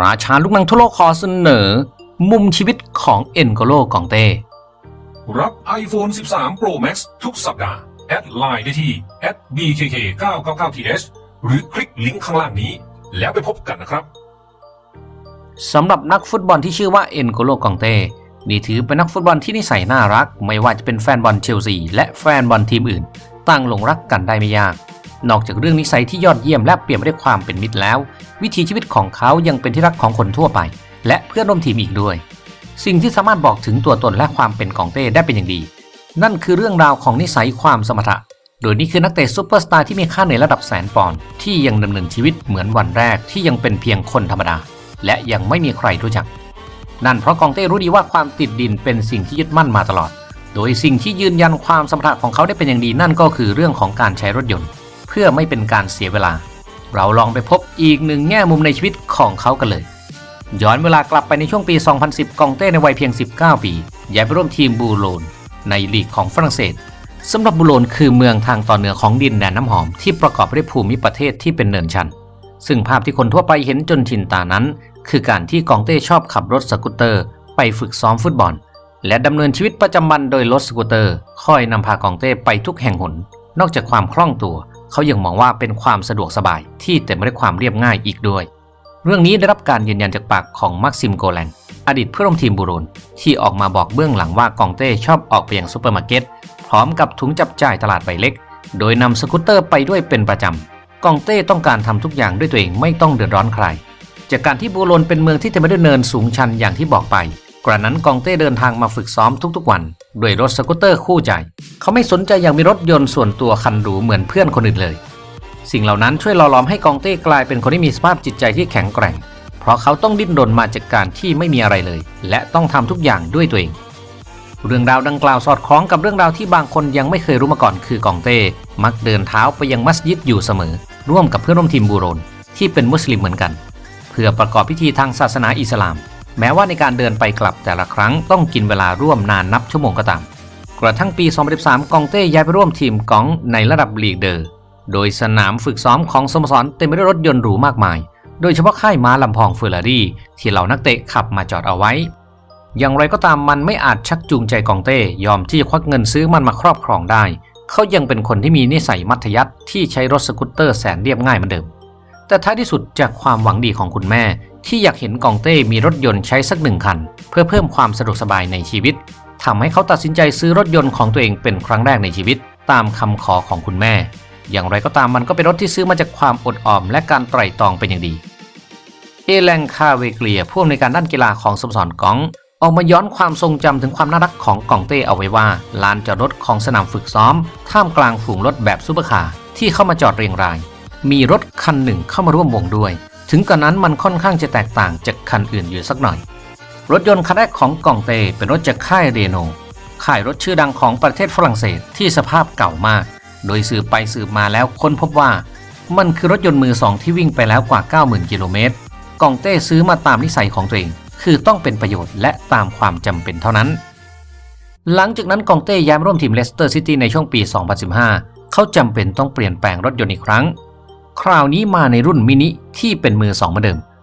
ราชาลูกหนังทั่วโลกขอเสนอ มุมชีวิตของเอ็นโกโลกองเต้ รับ iPhone 13 Pro Max ทุกสัปดาห์ แอดไลน์ได้ที่ @bkk999th หรือคลิกลิงก์ข้างล่างนี้ แล้วไปพบกันนะครับสำหรับนักฟุตบอลที่ชื่อว่าเอ็นโกโลกองเต้นี่ถือเป็นนักฟุตบอลที่นิสัยน่ารัก ไม่ว่าจะเป็นแฟนบอลเชลซีและแฟนบอลทีมอื่น ต่างหลงรักกันได้ไม่ยาก นอกจากเรื่องนิสัยที่ยอดเยี่ยมและเปี่ยมไปด้วยความเป็นมิตรแล้ว วิถีชีวิตของเขายังเป็นที่รักของคนทั่วไป และเพื่อนร่วมทีมอีกด้วย สิ่งที่สามารถบอกถึงตัวตนและความเป็นของเต้ได้เป็นอย่างดี นั่นคือเรื่องราวของนิสัยความสมรรถะโดยนี่คือนักเตะซูเปอร์สตาร์ที่มีค่าเหนื่อยระดับแสนปอนด์ที่ยังดำเนินชีวิตเหมือนวันแรกที่ยังเป็นเพียงคนธรรมดา และยังไม่มีใครรู้จัก นั่นเพราะกองเต้รู้ดีว่าความติดดินเป็นสิ่งที่ยึดมั่นมาตลอด โดยสิ่งที่ยืนยันความสมรรถะของเขาได้เป็นอย่างดีนั่นก็คือเรื่องของการใช้รถยนต์ เพื่อไม่เป็นการเสียเวลา เราลองไปพบอีกหนึ่งแง่มุมในชีวิตของเขากันเลย ย้อนเวลากลับไปในช่วงปี 2010 กองเต้ในวัยเพียง 19 ปีย้ายไปร่วมทีมบูโลนในลีกของฝรั่งเศสสำหรับบูโลนคือเมืองทางตอนเหนือของดินแดนน้ำหอมที่ประกอบไปด้วยภูมิประเทศที่เป็นเนินชัน ซึ่งภาพที่คนทั่วไปเห็นจนชินตานั้น คือการที่กองเต้ชอบขับรถสกูตเตอร์ ไปฝึกซ้อมฟุตบอล และดำเนินชีวิตประจำวันโดยรถสกูตเตอร์ คอยนำพากองเต้ไปทุกแห่งหน นอกจากความคล่องตัว เขายังมองว่าเป็นความสะดวกสบายที่เต็มไปด้วยความเรียบง่ายอีกด้วย เรื่องนี้ได้รับการยืนยันจากปากของมักซิมโกแลงอดีตเพื่อนร่วมทีมบูโรนที่ออกมาบอกเบื้องหลังว่ากองเต้ชอบออกไปยังซูเปอร์มาร์เก็ตพร้อมกับถุงจับจ่ายตลาดใบเล็ก โดยนำสกูตเตอร์ไปด้วยเป็นประจำกองเต้ต้องการทำทุกอย่างด้วยตัวเองไม่ต้องเดือดร้อนใคร จากการที่บูโรนเป็นเมืองที่เต็มไปด้วยเนินสูงชันอย่างที่บอกไป กระนั้นกองเต้เดินทางมาฝึกซ้อมทุกๆวัน ด้วยรถสกูตเตอร์คู่ใจ เขาไม่สนใจอย่างมีรถยนต์ส่วนตัวคันหรูเหมือนเพื่อนคนอื่นเลย สิ่งเหล่านั้นช่วยหล่อหลอมให้กองเต้กลายเป็นคนที่มีสภาพจิตใจที่แข็งแกร่ง เพราะเขาต้องดิ้นรนมาจากการที่ไม่มีอะไรเลย และต้องทำทุกอย่างด้วยตัวเอง เรื่องราวดังกล่าวสอดคล้องกับเรื่องราวที่บางคนยังไม่เคยรู้มาก่อนคือกองเต้มักเดินเท้าไปยังมัสยิดอยู่เสมอ ร่วมกับเพื่อนร่วมทีมบูโรนที่เป็นมุสลิมเหมือนกัน เพื่อประกอบพิธีทางศาสนาอิสลาม แม้ว่าในการเดินไปกลับแต่ละครั้งต้องกินเวลาร่วมนานนับชั่วโมงก็ตาม กระทั่งปี 2013 กองเต้ย้ายไปร่วมทีมกองในระดับลีกเดอร์ โดยสนามฝึกซ้อมของสโมสรเต็มไปด้วยรถยนต์หรูมากมาย โดยเฉพาะค่ายม้าลำพองเฟอร์รารี่ที่เหล่านักเตะขับมาจอดเอาไว้ อย่างไรก็ตามมันไม่อาจชักจูงใจกองเต้ยอมที่จะควักเงินซื้อมันมาครอบครองได้ เขายังเป็นคนที่มีนิสัยมัธยัติที่ใช้รถสกูตเตอร์แสนเรียบง่ายเหมือนเดิม แต่ท้ายที่สุดจากความหวังดีของคุณแม่ ที่อยากเห็นกองเต้มีรถยนต์ใช้สักหนึ่งคัน เพื่อเพิ่มความสะดวกสบายในชีวิตทำให้เขาตัดสินใจซื้อรถยนต์ของตัวเองเป็นครั้งแรกในชีวิต ตามคำขอของคุณแม่ อย่างไรก็ตามมันก็เป็นรถที่ซื้อมาจากความอดออม และการไตร่ตรองเป็นอย่างดีเอแลงคาเวเกลียผู้อำนวยการด้านกีฬาของสโมสรกองออกมาย้อนความทรงจำถึงความน่ารักของกองเต้เอาไว้ว่าลานจอดรถของสนามฝึกซ้อม ท่ามกลางฝูงรถแบบซุปเปอร์คาร์ที่เข้ามาจอดเรียงราย มีรถคันหนึ่งเข้ามาร่วมวงด้วย ถึงกระนั้นมันค่อนข้างจะแตกต่างจากคันอื่นอยู่สักหน่อย รถยนต์คันแรกของกองเตเป็นรถจากค่ายเรโนค่ายรถชื่อดังของประเทศฝรั่งเศสที่สภาพเก่ามาก โดยสืบไปสืบมาแล้วค้นพบว่า มันคือรถยนต์มือสองที่วิ่งไปแล้วกว่า 90,000 กิโลเมตรกองเต้ซื้อมาตามนิสัยของตัวเอง คือต้องเป็นประโยชน์และตามความจำเป็นเท่านั้น หลังจากนั้นกองเต้ย้ายมาร่วมทีมเลสเตอร์ซิตี้ในช่วงปี 2015 เขาจำเป็นต้องเปลี่ยนแปลงรถยนต์อีกครั้ง คราวนี้มาในรุ่นมินิที่เป็นมือสองเหมือนเดิม